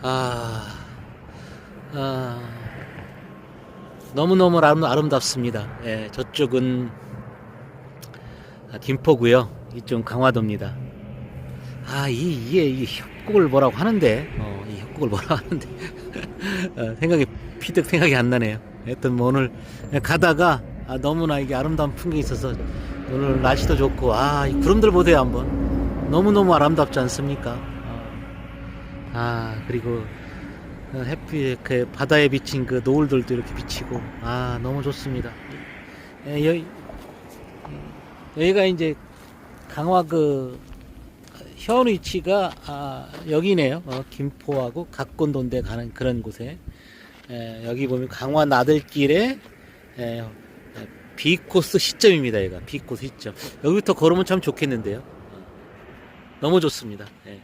아, 아, 너무너무 아름, 아름 답습니다. 예, 저쪽은 아, 김포고요. 이쪽 강화도입니다. 아, 이, 이게, 이 협곡을 뭐라고 하는데, 어, 이 협곡을 뭐라고 하는데, 어, 생각이, 피득 생각이 안 나네요. 하여튼 뭐 오늘 가다가, 아, 너무나 이게 아름다운 풍경이 있어서, 오늘 날씨도 좋고, 아, 이 구름들 보세요, 한번. 너무너무 아름답지 않습니까? 어. 아, 그리고, 어, 햇빛, 그 바다에 비친 그 노을들도 이렇게 비치고, 아, 너무 좋습니다. 예, 여기, 여기가 이제 강화 그 현 위치가 아, 여기네요. 어, 김포하고 각곤도인데 가는 그런 곳에 에, 여기 보면 강화 나들길에 에, 에, B코스 시점입니다. 여기가 B코스 시점. 여기부터 걸으면 참 좋겠는데요. 어, 너무 좋습니다. 예.